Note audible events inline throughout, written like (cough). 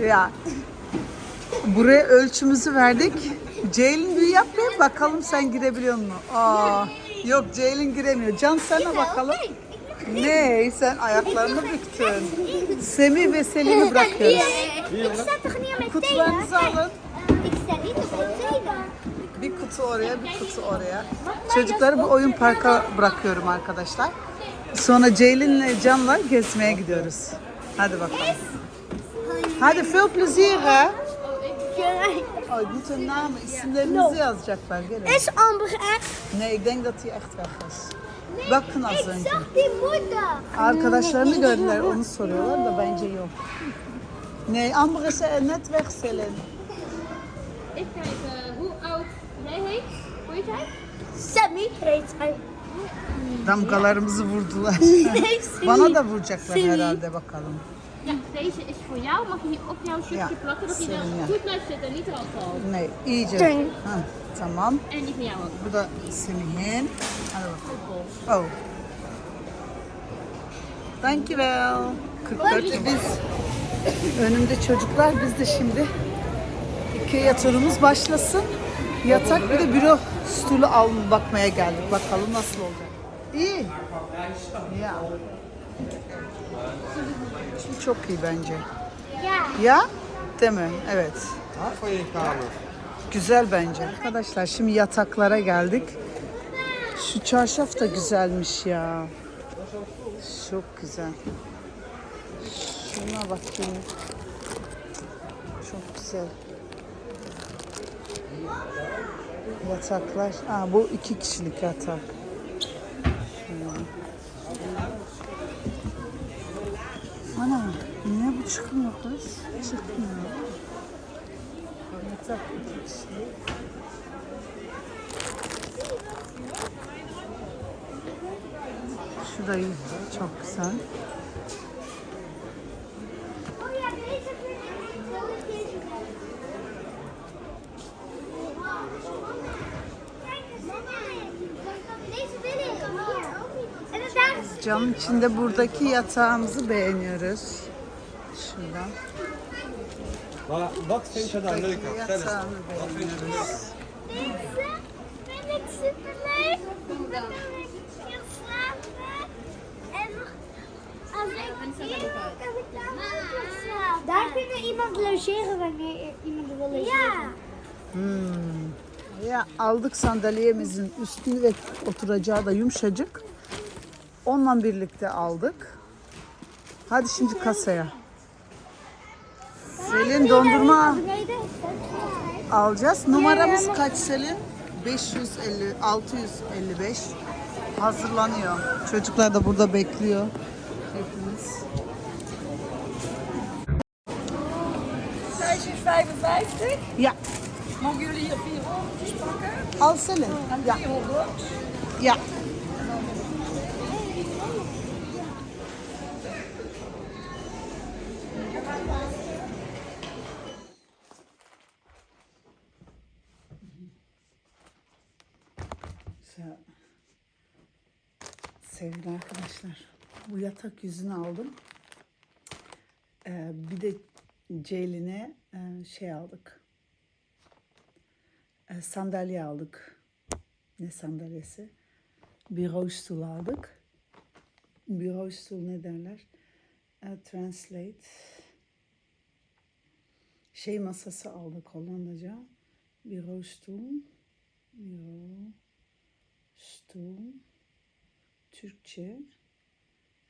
Ya. Buraya ölçümüzü verdik. Ceylin büyü yapmıyor. Bakalım sen girebiliyor musun? Aa, yok Ceylin giremiyor. Can sana bakalım. Ne? Sen ayaklarını büktün. Semih ve Selim'i bırakıyoruz. Kutularınızı alın. Bir kutu oraya, bir kutu oraya. Çocukları bu oyun parka bırakıyorum arkadaşlar. Sonra Ceylin'le Can'la gezmeye gidiyoruz. Hadi bakalım. Hadi veel plezier hè. Ay bütün namen, isimlerinizi yazacaklar. Gelin. Is Amber echt? Ne, ik denk dat hij echt weg is. Bakın az Ik önce. zag die moeder. Arkadaşlarını gördüler, onu soruyorlar da bence yok. Nee, Amber is eh, net weg, Selin. Even kijken, hoe oud jij heet? Hoe heet hij? Sammy heet hij. Damgalarımızı vurdular. Nee, (laughs) Bana da vuracaklar herhalde bakalım. Ja, deze is voor jou. Mag je hier op jouw shirtje Ja, plakken, dat ja. er goed blijft zitten, niet eraf valt. Ne, iyice. Dön. Ha, tamam. En die van jou ook. Bu da Semih'in. Hadi bakalım. Oh. Thank you well. 44 biz önümde çocuklar biz de şimdi Ikea turumuz başlasın. Yatak bir de büro stulu al bakmaya geldik. Bakalım nasıl olacak. İyi. Ya. Çok iyi bence. Ja. Ya? Değil mi? Evet. Güzel bence. Arkadaşlar şimdi yataklara geldik. Şu çarşaf da güzelmiş ya. Çok güzel. Şuna bakayım. Çok güzel. Yataklar. Aa, bu iki kişilik yatak. Şöyle. Ana niye bu çıkmıyor kız? Çıkmıyor. Yatak iki kişilik. Şu da iyi. Çok güzel. Oh ja, deze vind ik niet zo met deze wel. Kijk eens, deze wil ik. En dan daar is Camın içinde buradaki yatağımızı beğeniyoruz. Şuradan. Je daar leuk aan? Verder. Yatağını beğeniyoruz. daar kunnen iemand logeren wanneer iemand wil logeren. Hmm. Ya aldık sandalyemizin üstünü ve oturacağı da yumuşacık. Onunla birlikte aldık. Hadi şimdi kasaya. Selin dondurma alacağız. Numaramız kaç Selin? 550, 655. Hazırlanıyor. Çocuklar da burada bekliyor. Hepimiz. 55. Ya Mogen jullie hier vier rolletjes pakken? al Selin. Ya. 400. Ya. Ya, Sevgili arkadaşlar, bu yatak yüzünü aldım. Ee, bir de Ceylin'e e, şey aldık. E, sandalye aldık. Ne sandalyesi? Bir stool aldık. Bir stool ne derler? E, translate. Şey masası aldık Hollandaca. Bir stool. Bir stool. Türkçe.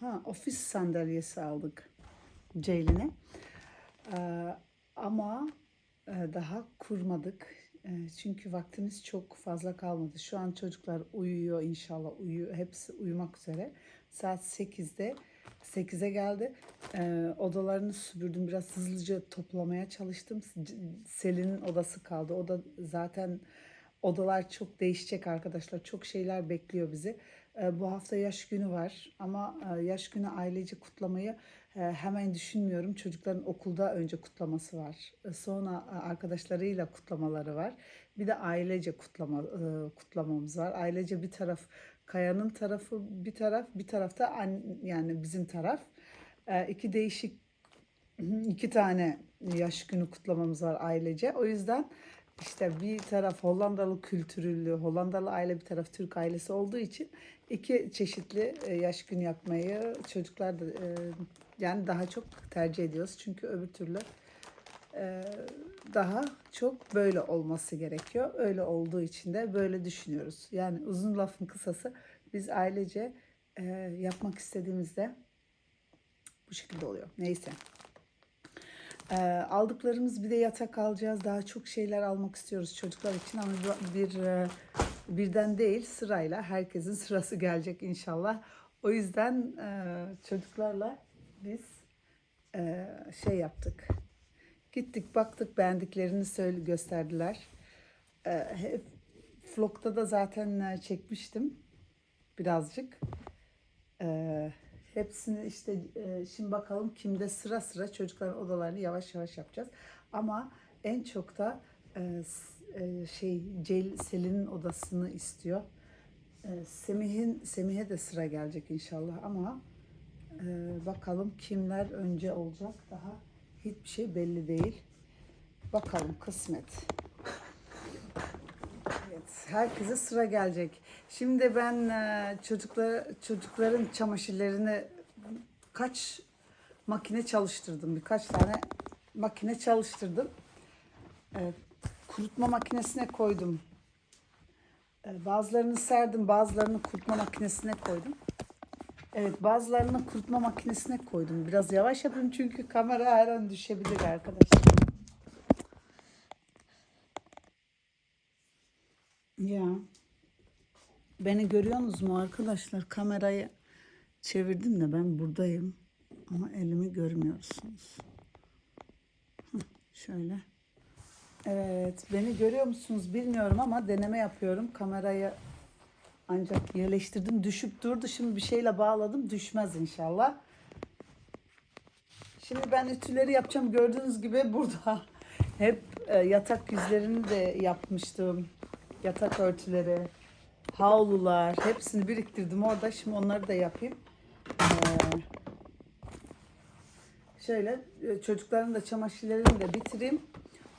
Ha, ofis sandalyesi aldık Ceylin'e. Ee, ama e, daha kurmadık. E, çünkü vaktimiz çok fazla kalmadı. Şu an çocuklar uyuyor inşallah uyuyor. Hepsi uyumak üzere. Saat 8'de 8'e geldi. E, odalarını süpürdüm. Biraz hızlıca toplamaya çalıştım. Selin'in odası kaldı. O da zaten odalar çok değişecek arkadaşlar. Çok şeyler bekliyor bizi. E, bu hafta yaş günü var ama e, yaş günü ailece kutlamayı e, hemen düşünmüyorum. Çocukların okulda önce kutlaması var. E, Sonra arkadaşlarıyla kutlamaları var. Bir de ailece kutlama kutlamamız var. Ailece bir taraf Kaya'nın tarafı bir taraf, bir tarafta an, yani bizim taraf. İki değişik iki tane yaş günü kutlamamız var ailece. O yüzden işte bir taraf Hollandalı kültürlü, Hollandalı aile bir taraf Türk ailesi olduğu için iki çeşitli e, yaş günü yapmayı çocuklar da e, yani daha çok tercih ediyoruz. Çünkü öbür türlü e, daha çok böyle olması gerekiyor. Öyle olduğu için de böyle düşünüyoruz. Yani uzun lafın kısası biz ailece yapmak istediğimizde bu şekilde oluyor. Neyse. Ee, aldıklarımız bir de yatak alacağız. Daha çok şeyler almak istiyoruz çocuklar için ama bir e, birden değil sırayla herkesin (laughs) sırası gelecek inşallah. O yüzden e, çocuklarla biz e, şey yaptık. Gittik baktık beğendiklerini söyle gösterdiler. E, hep vlogda da zaten e, çekmiştim birazcık. Ee, hepsini işte e, şimdi bakalım kimde sıra sıra çocukların odalarını yavaş yavaş yapacağız. Ama en çok da e, e, şey Cel Selin'in odasını istiyor. E, Semih'in Semih'e de sıra gelecek inşallah ama e, bakalım kimler önce olacak daha hiçbir şey belli değil. Bakalım kısmet. Evet, herkese sıra gelecek. Şimdi ben e, çocuklar çocukların çamaşırlarını kaç makine çalıştırdım. Birkaç tane makine çalıştırdım. E, kurutma makinesine koydum. E, bazılarını serdim, bazılarını kurutma makinesine koydum. Evet, bazılarını kurutma makinesine koydum. Biraz yavaş yapayım çünkü kamera her an düşebilir arkadaşlar. Ya. Beni görüyorsunuz mu arkadaşlar? Kamerayı çevirdim de ben buradayım. Ama elimi görmüyorsunuz. Şöyle. Evet, beni görüyor musunuz bilmiyorum ama deneme yapıyorum. Kamerayı ancak yerleştirdim. Düşüp durdu. Şimdi bir şeyle bağladım. Düşmez inşallah. Şimdi ben ütüleri yapacağım. Gördüğünüz gibi burada (laughs) hep e, yatak yüzlerini de yapmıştım. Yatak örtüleri, havlular hepsini biriktirdim orada. Şimdi onları da yapayım. Ee, şöyle e, çocukların da çamaşırlarını da bitireyim.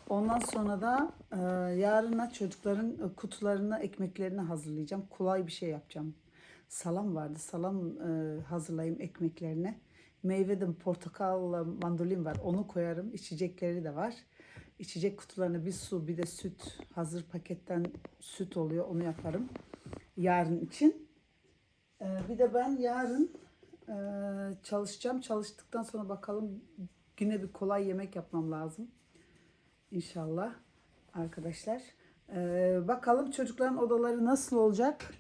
Ondan sonra da e, yarına çocukların e, kutularına ekmeklerini hazırlayacağım. Kolay bir şey yapacağım. Salam vardı. Salam hazırlayayım ekmeklerine. Meyve de portakal, mandolin var. Onu koyarım. İçecekleri de var. İçecek kutularına bir su bir de süt hazır paketten süt oluyor. Onu yaparım yarın için. Ee, bir de ben yarın e, çalışacağım. Çalıştıktan sonra bakalım güne bir kolay yemek yapmam lazım. İnşallah arkadaşlar. Ee, bakalım çocukların odaları nasıl olacak?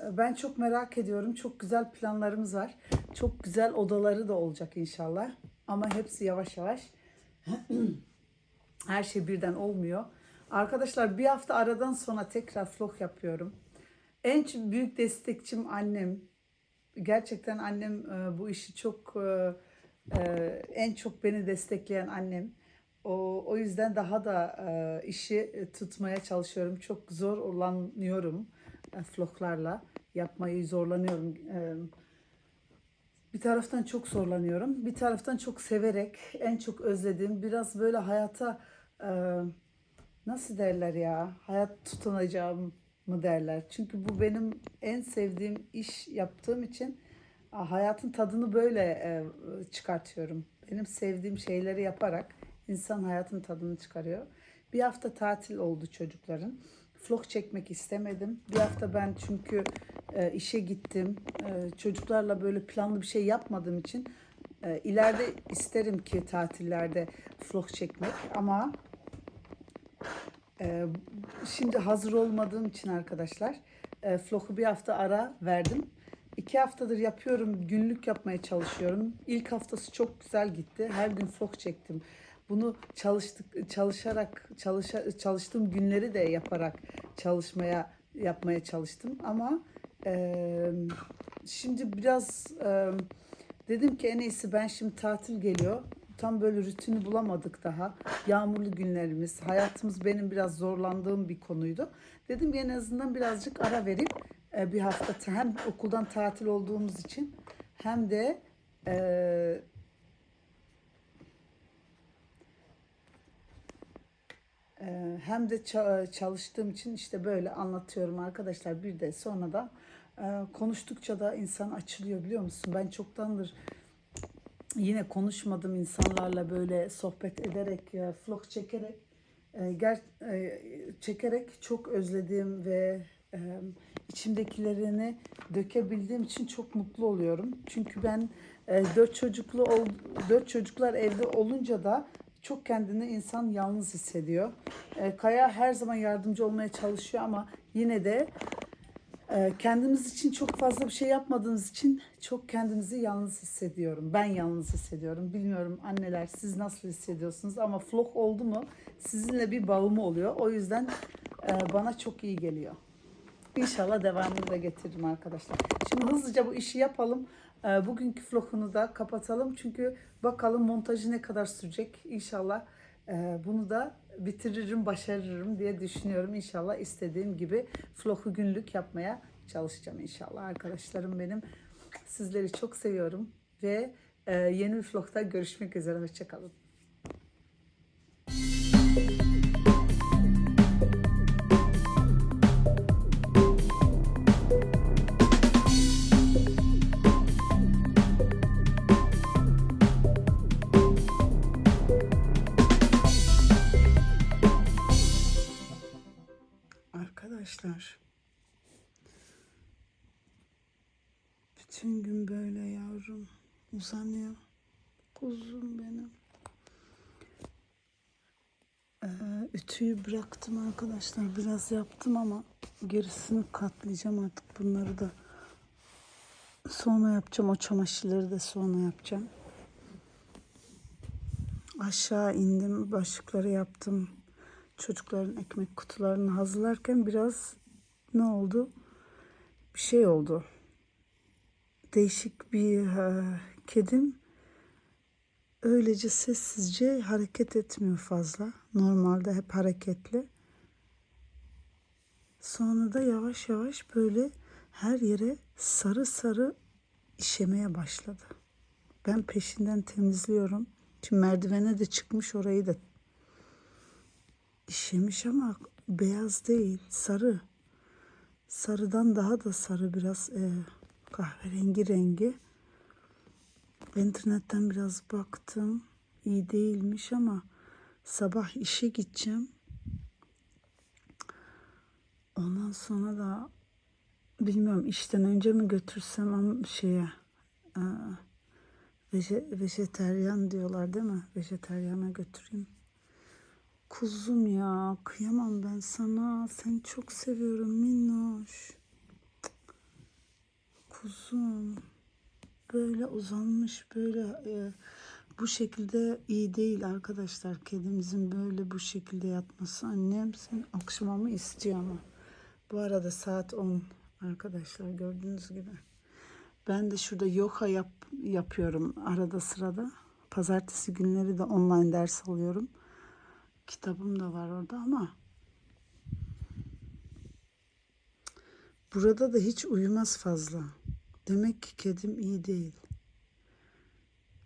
Ee, Ben çok merak ediyorum. Çok güzel planlarımız var. Çok güzel odaları da olacak inşallah. Ama hepsi yavaş yavaş. (clears throat) Her şey birden olmuyor. Arkadaşlar bir hafta aradan sonra tekrar vlog yapıyorum. En büyük destekçim annem. Gerçekten annem e, bu işi çok e, e, en çok beni destekleyen annem. O, o yüzden daha da e, işi tutmaya çalışıyorum. Çok zorlanıyorum e, vloglarla. Yapmayı zorlanıyorum. E, bir taraftan çok zorlanıyorum. Bir taraftan çok severek, en çok özlediğim, biraz böyle hayata nasıl derler ya, hayat tutunacağım mı derler. Çünkü bu benim en sevdiğim iş yaptığım için hayatın tadını böyle e, çıkartıyorum. Benim sevdiğim şeyleri yaparak insan hayatın tadını çıkarıyor. Bir hafta tatil oldu çocukların. Vlog çekmek istemedim. Bir hafta ben çünkü e, işe gittim. E, çocuklarla böyle planlı bir şey yapmadığım için ileride isterim ki tatillerde vlog çekmek ama e, şimdi hazır olmadığım için arkadaşlar e, vlogu bir hafta ara verdim. İki haftadır yapıyorum, günlük yapmaya çalışıyorum. İlk haftası çok güzel gitti. Her gün vlog çektim. Bunu çalıştık, çalışarak, çalışa, çalıştığım günleri de yaparak çalışmaya, yapmaya çalıştım. Ama e, şimdi biraz e, dedim ki en iyisi ben şimdi tatil geliyor tam böyle rutini bulamadık daha. Yağmurlu günlerimiz, hayatımız benim biraz zorlandığım bir konuydu. Dedim ki en azından birazcık ara verip e, bir hafta hem okuldan tatil olduğumuz için hem de e, e hem de çalıştığım için işte böyle anlatıyorum arkadaşlar. Bir de sonra da e, konuştukça da insan açılıyor biliyor musun? Ben çoktandır yine konuşmadığım insanlarla böyle sohbet ederek, e, vlog çekerek, e, ger e, çekerek çok özlediğim ve içimdekilerini dökebildiğim için çok mutlu oluyorum. Çünkü ben dört çocuklu dört çocuklar evde olunca da çok kendini insan yalnız hissediyor. Kaya her zaman yardımcı olmaya çalışıyor ama yine de kendimiz için çok fazla bir şey yapmadığımız için çok kendimizi yalnız hissediyorum. Ben yalnız hissediyorum. Bilmiyorum anneler siz nasıl hissediyorsunuz ama vlog oldu mu sizinle bir bağım oluyor. O yüzden e, bana çok iyi geliyor. İnşallah devamını da getiririm arkadaşlar. Şimdi hızlıca bu işi yapalım. Ee, Bugünkü vlogunu da kapatalım. Çünkü bakalım montajı ne kadar sürecek. İnşallah e, bunu da bitiririm, başarırım diye düşünüyorum. İnşallah istediğim gibi vlogu günlük yapmaya çalışacağım inşallah. Arkadaşlarım benim sizleri çok seviyorum. Ve e, yeni bir vlogda görüşmek üzere. Hoşçakalın. Ütüyü bıraktım arkadaşlar. Biraz yaptım ama gerisini katlayacağım artık bunları da. Sonra yapacağım. O çamaşırları da sonra yapacağım. Aşağı indim. Başlıkları yaptım. Çocukların ekmek kutularını hazırlarken biraz ne oldu? Bir şey oldu. Değişik bir e, kedim öylece sessizce hareket etmiyor fazla. Normalde hep hareketli. Sonra da yavaş yavaş böyle her yere sarı sarı işemeye başladı. Ben peşinden temizliyorum. Şimdi merdivene de çıkmış orayı da işemiş ama beyaz değil, sarı. Sarıdan daha da sarı biraz e, kahverengi rengi. İnternetten biraz baktım. İyi değilmiş ama sabah işe gideceğim. Ondan sonra da bilmiyorum işten önce mi götürsem ama şeye e, veje, vejeteryan diyorlar değil mi? Vejeteryana götüreyim. Kuzum ya kıyamam ben sana. Seni çok seviyorum minnoş. Kuzum. Böyle uzanmış böyle e, bu şekilde iyi değil arkadaşlar. Kedimizin böyle bu şekilde yatması. Annem sen akşamamı istiyor ama. Bu arada saat 10 arkadaşlar gördüğünüz gibi. Ben de şurada yoga yap, yapıyorum arada sırada. Pazartesi günleri de online ders alıyorum. Kitabım da var orada ama burada da hiç uyumaz fazla. Demek ki kedim iyi değil.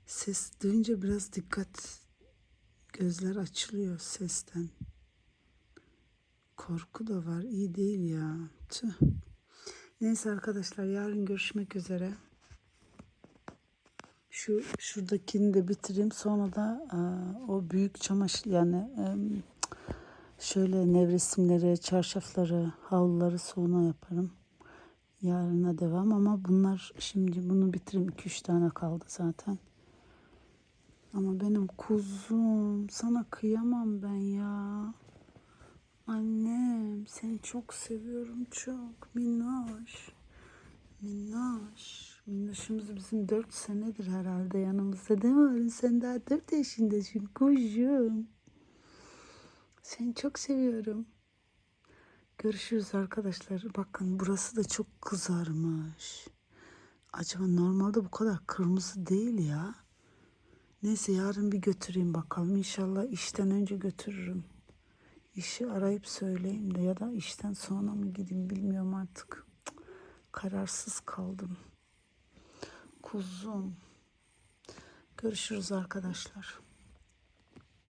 Ses duyunca biraz dikkat gözler açılıyor sesten. Korku da var. iyi değil ya. Tüh. Neyse arkadaşlar yarın görüşmek üzere. Şu şuradakini de bitireyim. Sonra da e, o büyük çamaşır yani e, şöyle nevresimleri, çarşafları, havluları sonra yaparım. Yarına devam ama bunlar şimdi bunu bitireyim. 2-3 tane kaldı zaten. Ama benim kuzum sana kıyamam ben ya. Annem seni çok seviyorum çok. Minnoş. Minnoş. Minnoşumuz bizim dört senedir herhalde yanımızda değil mi? Arın? Sen daha dört yaşındasın kuzum. Seni çok seviyorum. Görüşürüz arkadaşlar. Bakın burası da çok kızarmış. Acaba normalde bu kadar kırmızı değil ya. Neyse yarın bir götüreyim bakalım. İnşallah işten önce götürürüm. İşi arayıp söyleyeyim de ya da işten sonra mı gideyim bilmiyorum artık. Kararsız kaldım. Kuzum. Görüşürüz arkadaşlar.